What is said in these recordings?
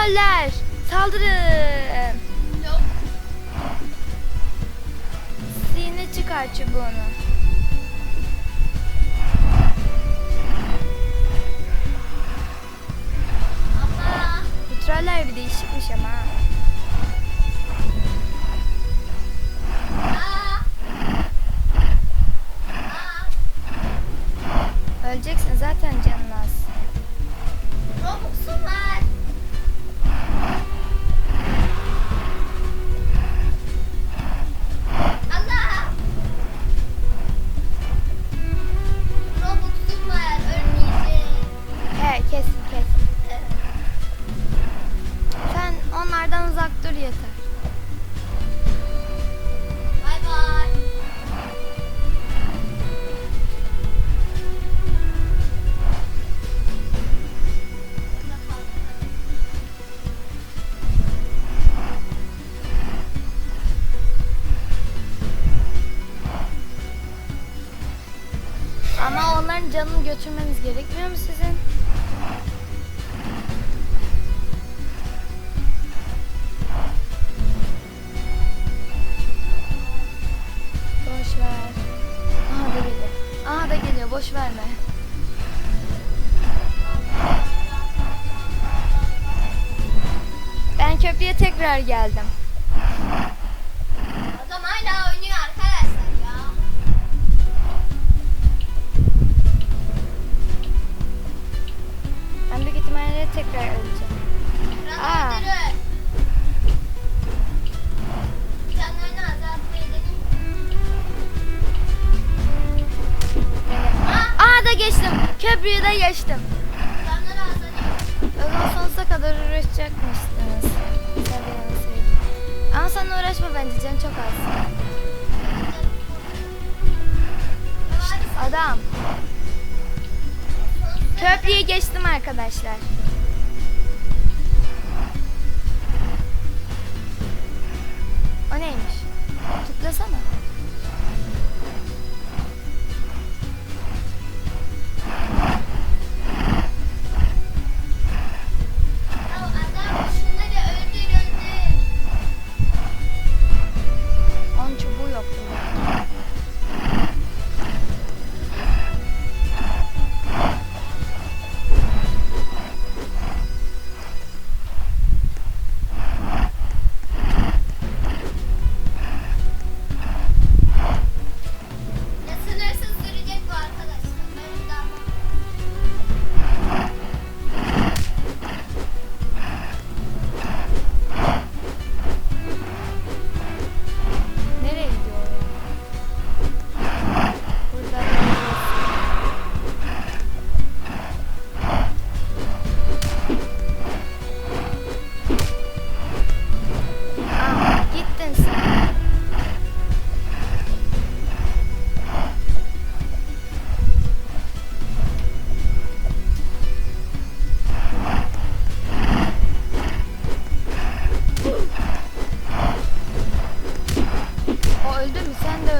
Troller saldırın. Yok. Sine çıkar çubuğunu. Bu troller bir değişikmiş ama. Yeter. Bay bay. Ama onların canını götürmeniz gerekmiyor mu sizin? Boş verme. Ben köprüye tekrar geldim. Adam hala oynuyor arkadaşlar ya. Ben büyük ihtimalle tekrar Köprüyü de geçtim. zaman sonsuza kadar uğraşacakmışsınız. Ama sen uğraşma bence can çok az. Adam. Köprüyü geçtim arkadaşlar. O neymiş? Tıklasana.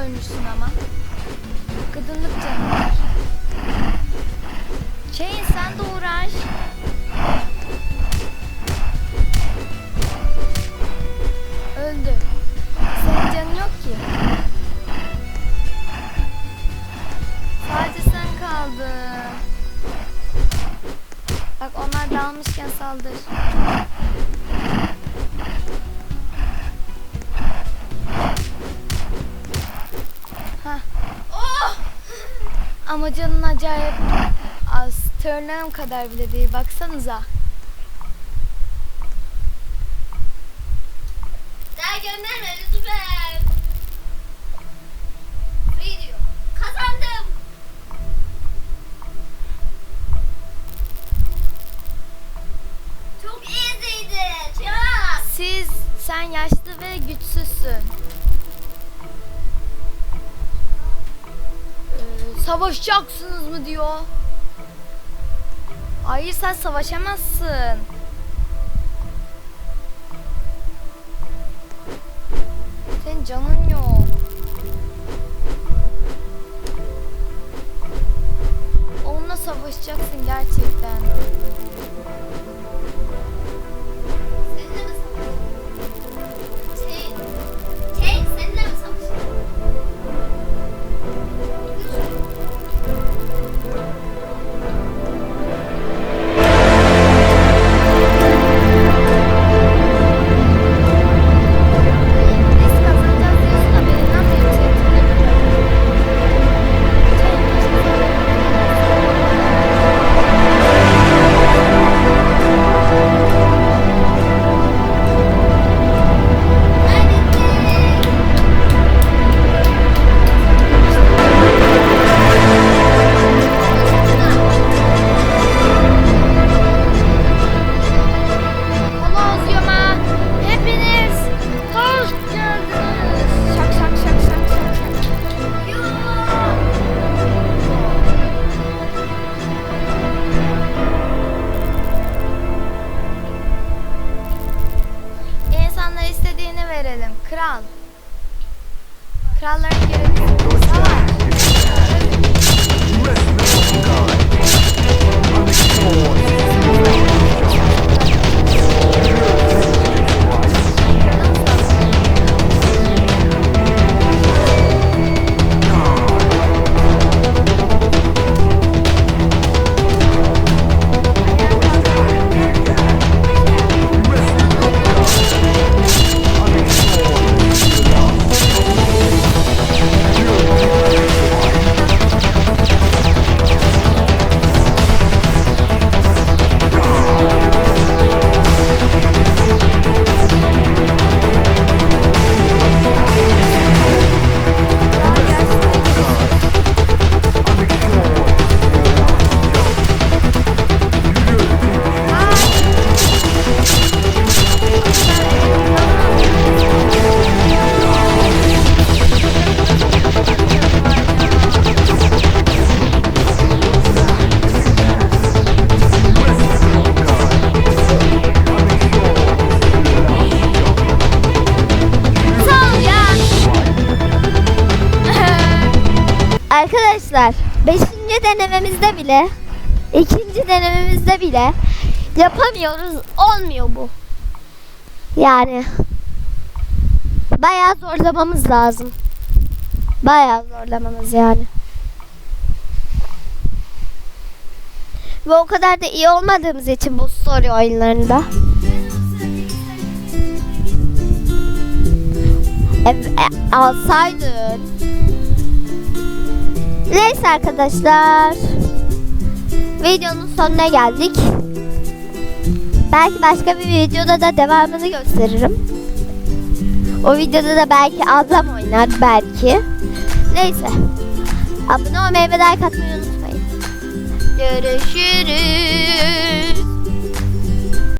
Ölmüşsün ama. Gıdınlık canı var. Şeyin sen de uğraş. Öldü. Senin canın yok ki. Sadece sen kaldın. Bak onlar dalmışken saldır. Ama canın acayip az. Tırnağım kadar bile değil. Baksanıza. Daha gönderme savaşacaksınız mı diyor. Hayır sen savaşamazsın. Senin canın yok. Onunla savaşacaksın gerçekten. Denememizde bile ikinci denememizde bile yapamıyoruz. Olmuyor bu. Yani bayağı zorlamamız lazım. Bayağı zorlamamız yani. Ve o kadar da iyi olmadığımız için bu story oyunlarında. E, alsaydın. Neyse arkadaşlar. Videonun sonuna geldik. Belki başka bir videoda da devamını gösteririm. O videoda da belki ablam oynar belki. Neyse. Abone olmayı ve like atmayı unutmayın. Görüşürüz.